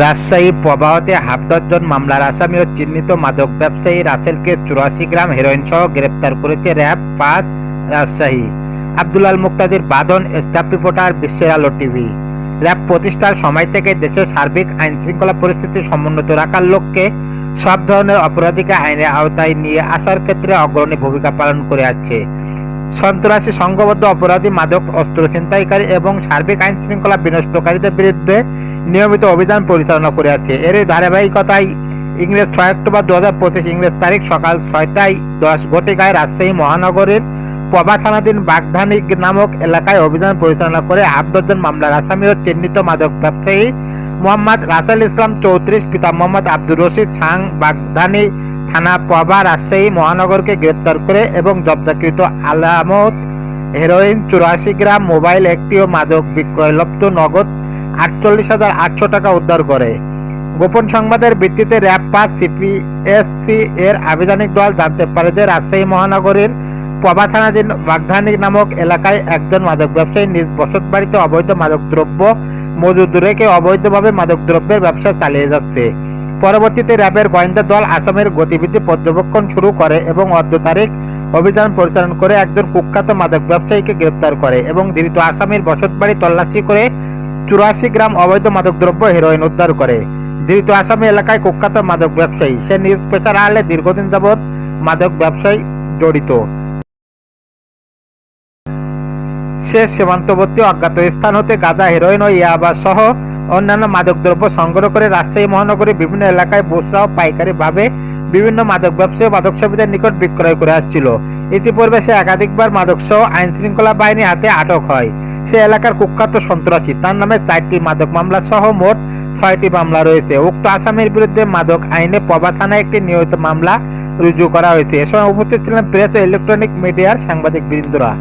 Rajshahi প্রবাহতে half dozen মামলার আসামি ও চিহ্নিত মাদক ব্যবসায়ী রাসেলকে চুরাশি গ্রাম হেরোইন সহ গ্রেপ্তার করেছে র্যাব পাঁচ রাজশাহী। আব্দুল আল মুক্তাদির বাঁধন স্টাফ রিপোর্টার, বিশ্বের আলো টিভি। র্যাব প্রতিষ্ঠার সময় থেকে দেশের সার্বিক আইন শৃঙ্খলা পরিস্থিতি সমুন্নত রাখার লক্ষ্যে সব ধরনের অপরাধীকে আইনের আওতায় নিয়ে আসার ক্ষেত্রে অগ্রণী ভূমিকা পালন করে আসছে। সন্ত্রাসী, সংঘবদ্ধ অপরাধী, মাদক, অস্ত্র ছিনতাইকারী এবং সার্বিক আইন শৃঙ্খলা বিনষ্টকারীদের বিরুদ্ধে নিয়মিত অভিযান পরিচালনা করে আছে। এর ধারাবাহিকতায় ইংরেজ ছয় অক্টোবর দু হাজার পঁচিশ ইংরেজ তারিখ সকাল ছয়টায় দশ ঘটিকায় রাজশাহী মহানগরের পবা থানাধীন বাগধানী নামক এলাকায় অভিযান পরিচালনা করে ডজন মামলার আসামি ও চিহ্নিত মাদক ব্যবসায়ী মোহাম্মদ রাসেল ইসলাম চৌত্রিশ, পিতা মোহাম্মদ আব্দুর রশিদ ছাং, বাগধানী থানা পবা রাজশাহী মহানগরকে গ্রেপ্তার করে এবং জব্দকৃত আলামত হেরোইন চুরাশি গ্রাম মোবাইল একটি ও মাদক বিক্রয়লব্ধ নগদ আটচল্লিশ হাজার আটশো টাকা উদ্ধার করে গোপন সংবাদের ভিত্তিতে র্যাব পাঁচ সিপিএসসি এর আবেদনিক দল জানতে পারে যে রাজশাহী মহানগরীর পবা থানাধীন বাগধানী নামক এলাকায় একজন মাদক ব্যবসায়ী নিজ বসত বাড়িতে অবৈধ মাদক দ্রব্য মজুদ রেখে অবৈধভাবে মাদক দ্রব্যের ব্যবসা চালিয়ে যাচ্ছে। পরবর্তীতে র্যাবের গোয়েন্দা দল আসামের গতিবিধি পর্যবেক্ষণ শুরু করে এবং অর্ধ তারিখ অভিযান পরিচালনা করে একজন কুখ্যাত মাদক ব্যবসায়ীকে গ্রেপ্তার করে এবং ধৃত আসামির বসতবাড়ি তল্লাশি করে চুরাশি গ্রাম অবৈধ মাদকদ্রব্য হেরোইন উদ্ধার করে। ধৃত আসামি এলাকায় কুখ্যাত মাদক ব্যবসায়ী। সে নিজ পেশার আড়ালে দীর্ঘদিন যাবৎ মাদক ব্যবসায় জড়িত। সে সীমান্তবর্তী অজ্ঞাত স্থান হতে গাঁজা, হেরোইন ও ইয়াবা সহ অন্যান্য মাদকদ্রব্য সংগ্রহ করে রাজশাহী মহানগরীর বিভিন্ন এলাকায় বসরা ও পাইকারি ভাবে বিভিন্ন মাদক ব্যবসায়ী মাদক সেবীদের নিকট বিক্রয় করে আসছিল। ইতিপূর্বে সে একাধিকবার মাদক সহ আইন শৃঙ্খলা বাহিনী হাতে আটক হয়। সে এলাকার কুখ্যাত সন্ত্রাসী, তার নামে চারটি মাদক মামলা সহ মোট ছয়টি মামলা রয়েছে। উক্ত আসামির বিরুদ্ধে মাদক আইনে পবা থানায় একটি নিয়মিত মামলা রুজু করা হয়েছে। এ সময় উপস্থিত ছিলেন প্রেস ও ইলেকট্রনিক মিডিয়ার সাংবাদিক বৃন্দরা।